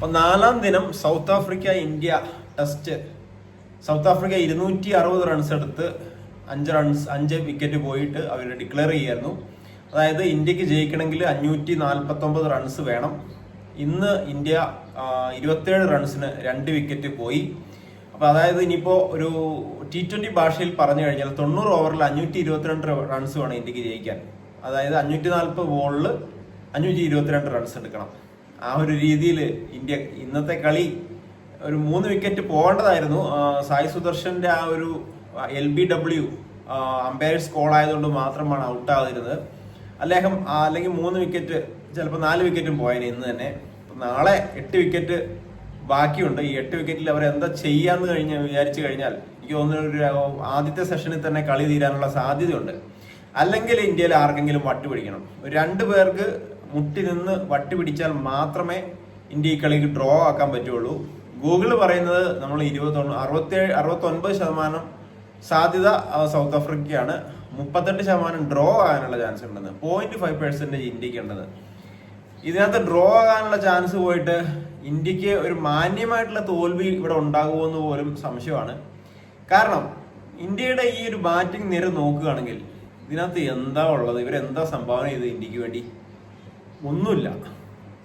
അപ്പൊ നാലാം ദിനം South Africa India test South Africa ഇരുന്നൂറ്റി അറുപത് റൺസ് എടുത്ത് അഞ്ച് റൺസ് അഞ്ച് വിക്കറ്റ് പോയിട്ട് അവർ ഡിക്ലെയർ ചെയ്യായിരുന്നു. അതായത് ഇന്ത്യയ്ക്ക് ജയിക്കണമെങ്കിൽ അഞ്ഞൂറ്റി നാൽപ്പത്തി ഒമ്പത് റൺസ് വേണം. ഇന്ന് ഇന്ത്യ ഇരുപത്തേഴ് റൺസിന് രണ്ട് വിക്കറ്റ് പോയി. അപ്പൊ അതായത് ഇനിയിപ്പോ ഒരു ടി ട്വന്റി ഭാഷയിൽ പറഞ്ഞു കഴിഞ്ഞാൽ തൊണ്ണൂറ് ഓവറിൽ അഞ്ഞൂറ്റി ഇരുപത്തിരണ്ട് റൺസ് വേണം ഇന്ത്യയ്ക്ക് ജയിക്കാൻ. അതായത് അഞ്ഞൂറ്റി നാൽപ്പത് ബോളിൽ അഞ്ഞൂറ്റി ഇരുപത്തിരണ്ട് റൺസ് എടുക്കണം. ആ ഒരു രീതിയിൽ ഇന്ത്യ ഇന്നത്തെ കളി ഒരു മൂന്ന് വിക്കറ്റ് പോകേണ്ടതായിരുന്നു. സായി സുദർശന്റെ ആ ഒരു L B W umpire's call ആയതുകൊണ്ട് മാത്രമാണ് ഔട്ട് ആകുന്നത് അദ്ദേഹം അല്ലെങ്കിൽ മൂന്ന് വിക്കറ്റ് ചിലപ്പോൾ നാല് വിക്കറ്റും പോയേനെ ഇന്ന് തന്നെ. നാളെ എട്ട് വിക്കറ്റ് ബാക്കിയുണ്ട്. ഈ എട്ട് വിക്കറ്റിൽ അവർ എന്താ ചെയ്യാന്ന് കഴിഞ്ഞ് വിചാരിച്ചു കഴിഞ്ഞാൽ എനിക്ക് തോന്നുന്നു ആദ്യത്തെ സെഷനിൽ തന്നെ കളി തീരാനുള്ള സാധ്യതയുണ്ട്. അല്ലെങ്കിൽ ഇന്ത്യയിൽ ആർക്കെങ്കിലും വട്ടുപിടിക്കണം. രണ്ട് പേർക്ക് മുട്ടി നിന്ന് വട്ടി പിടിച്ചാൽ മാത്രമേ ഇന്ത്യ ഈ കളിക്ക് ഡ്രോ ആക്കാൻ പറ്റുള്ളൂ. ഗൂഗിൾ പറയുന്നത് നമ്മൾ ഇരുപത്തൊന്ന് അറുപത്തേഴ് അറുപത്തൊൻപത് ശതമാനം സാധ്യത സൗത്ത് ആഫ്രിക്കയാണ്. മുപ്പത്തെട്ട് ശതമാനം ഡ്രോ ആകാനുള്ള ചാൻസ് ഉണ്ടെന്ന്. പോയിന്റ് ഫൈവ് പെർസെന്റേജ് ഇന്ത്യയ്ക്ക് ഉണ്ടെന്ന് ഇതിനകത്ത് ഡ്രോ ആകാനുള്ള ചാൻസ് പോയിട്ട് ഇന്ത്യയ്ക്ക് ഒരു മാന്യമായിട്ടുള്ള തോൽവി ഇവിടെ ഉണ്ടാകുമെന്ന് പോലും സംശയമാണ്. കാരണം ഇന്ത്യയുടെ ഈ ഒരു ബാറ്റിംഗ് നിര നോക്കുകയാണെങ്കിൽ ഇതിനകത്ത് എന്താ ഉള്ളത്? ഇവരെന്താ സംഭാവന ചെയ്ത് ഇന്ത്യയ്ക്ക് വേണ്ടി? ഒന്നുമില്ല.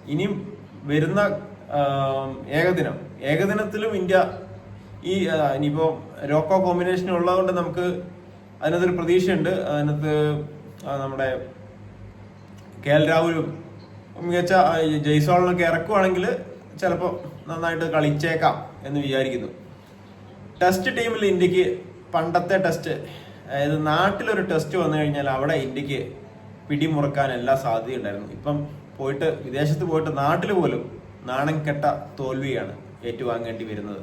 ഇനിയും വരുന്ന ഏകദിനം. ഏകദിനത്തിലും ഇന്ത്യ ഈ ഇനിയിപ്പോൾ ഇനിയിപ്പോ ലോക്കോ കോമ്പിനേഷൻ ഉള്ളതുകൊണ്ട് നമുക്ക് അതിനകത്തൊരു പ്രതീക്ഷയുണ്ട്. അതിനകത്ത് നമ്മുടെ കെ എൽ രാഹുലും മികച്ച ജയ്സോളിനൊക്കെ ഇറക്കുവാണെങ്കിൽ ചിലപ്പോൾ നന്നായിട്ട് കളിച്ചേക്കാം എന്ന് വിചാരിക്കുന്നു. ടെസ്റ്റ് ടീമിൽ ഇന്ത്യയ്ക്ക് പണ്ടത്തെ ടെസ്റ്റ് അതായത് നാട്ടിലൊരു ടെസ്റ്റ് വന്നു കഴിഞ്ഞാൽ അവിടെ ഇന്ത്യയ്ക്ക് പിടിമുറുക്കാൻ എല്ലാ സാധ്യതയുണ്ടായിരുന്നു ഇപ്പം പോയിട്ട് വിദേശത്ത് പോയിട്ട് നാട്ടിൽ പോലും നാണം കെട്ട തോൽവിയാണ് ഏറ്റുവാങ്ങേണ്ടി വരുന്നത്.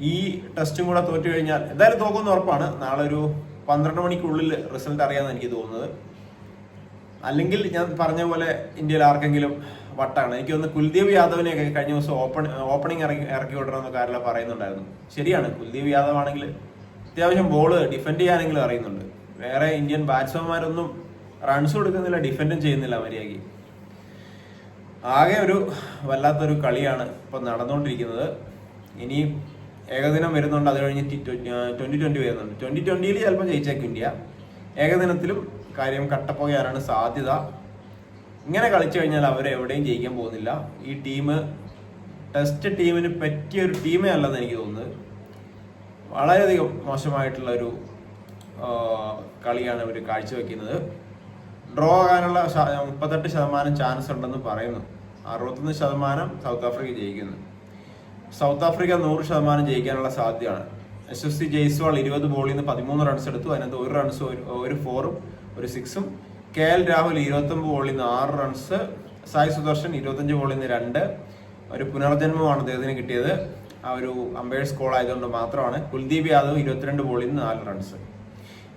ഈ ടെസ്റ്റും കൂടെ തോറ്റു കഴിഞ്ഞാൽ എന്തായാലും തോക്കുന്ന ഉറപ്പാണ്. നാളെ ഒരു പന്ത്രണ്ട് മണിക്കുള്ളിൽ റിസൾട്ട് അറിയാമെന്ന് എനിക്ക് തോന്നുന്നത്. അല്ലെങ്കിൽ ഞാൻ പറഞ്ഞ പോലെ ഇന്ത്യയിൽ ആർക്കെങ്കിലും വട്ടാണ്. എനിക്ക് തോന്നുന്നു കുൽദീപ് യാദവിനെയൊക്കെ കഴിഞ്ഞ ദിവസം ഓപ്പൺ ഓപ്പണിംഗ് ഇറക്കി ഇറക്കി വിടണമെന്നൊക്കെ ആരെല്ലാം പറയുന്നുണ്ടായിരുന്നു. ശരിയാണ് കുൽദീപ് യാദവ് ആണെങ്കിൽ അത്യാവശ്യം ബോൾ ഡിഫെൻഡ് ചെയ്യാനെങ്കിലും അറിയുന്നുണ്ട്. വേറെ ഇന്ത്യൻ ബാറ്റ്സ്മാൻമാരൊന്നും റൺസ് കൊടുക്കുന്നില്ല ഡിഫെൻഡും ചെയ്യുന്നില്ല മര്യാദയ്ക്ക്. ആകെ ഒരു വല്ലാത്തൊരു കളിയാണ് ഇപ്പൊ നടന്നുകൊണ്ടിരിക്കുന്നത് ഇനി ഏകദിനം വരുന്നുണ്ട് അത് കഴിഞ്ഞ് ട്വന്റി ട്വന്റി വരുന്നുണ്ട്. ട്വന്റി ട്വന്റിയിൽ ചിലപ്പോൾ ജയിച്ചേക്കും ഇന്ത്യ. ഏകദിനത്തിലും കാര്യം കട്ടപ്പോകാനാണ് സാധ്യത. ഇങ്ങനെ കളിച്ചു കഴിഞ്ഞാൽ അവർ എവിടെയും ജയിക്കാൻ പോകുന്നില്ല. ഈ ടീം ടെസ്റ്റ് ടീമിന് പറ്റിയ ഒരു ടീമേ അല്ലെന്ന് എനിക്ക് തോന്നുന്നത്. വളരെയധികം മോശമായിട്ടുള്ള ഒരു കളിയാണ് ഇവർ കാഴ്ചവെക്കുന്നത്. ഡ്രോ ആകാനുള്ള മുപ്പത്തെട്ട് ശതമാനം ചാൻസ് ഉണ്ടെന്ന് പറയുന്നു. അറുപത്തൊന്ന് ശതമാനം സൗത്ത് ആഫ്രിക്ക ജയിക്കുന്നു. സൗത്ത് ആഫ്രിക്ക നൂറ് ശതമാനം ജയിക്കാനുള്ള സാധ്യതയാണ്. എസ് എസ് സി ജയ്സ്വാൾ ഇരുപത് ബോളിൽ നിന്ന് പതിമൂന്ന് റൺസ് എടുത്തു. അതിനകത്ത് ഒരു റൺസ് ഒരു ഫോറും ഒരു സിക്സും കെ എൽ രാഹുൽ ഇരുപത്തൊമ്പത് ബോളിൽ നിന്ന് ആറ് റൺസ് സായി സുദർശൻ ഇരുപത്തഞ്ച് ബോളിൽ നിന്ന് രണ്ട്. ഒരു പുനർജന്മമാണ് അദ്ദേഹത്തിന് കിട്ടിയത്. ആ ഒരു അമ്പയേഴ്സ് കോൾ ആയതുകൊണ്ട് മാത്രമാണ്. കുൽദീപ് യാദവ് ഇരുപത്തിരണ്ട് ബോളിൽ നിന്ന് നാല് റൺസ്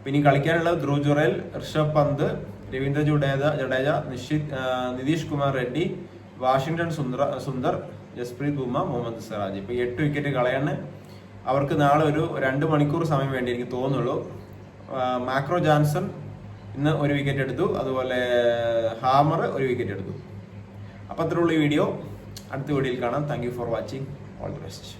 പിന്നെ കളിക്കാനുള്ളത് ധ്രുവ് ജുറേൽ ഋഷഭ് പന്ത് രവീന്ദ്ര ജുഡേജ ജഡേജ നിഷിത് നിതീഷ് കുമാർ റെഡ്ഡി വാഷിങ്ടൺ സുന്ദർ സുന്ദർ ജസ്പ്രീത് ബുമ മുഹമ്മദ് സിറാജ്. ഇപ്പൊ എട്ട് വിക്കറ്റ് കളയണ്. അവർക്ക് നാളെ ഒരു രണ്ട് മണിക്കൂർ സമയം വേണ്ടി എനിക്ക് തോന്നുള്ളൂ മാക്രോ ജാൻസൺ ഇന്ന് ഒരു വിക്കറ്റ് എടുത്തു. അതുപോലെ ഹാമർ ഒരു വിക്കറ്റ് എടുത്തു. അപ്പത്തുള്ള ഈ വീഡിയോ അടുത്ത വീഡിയോയിൽ കാണാം. Thank for watching all the best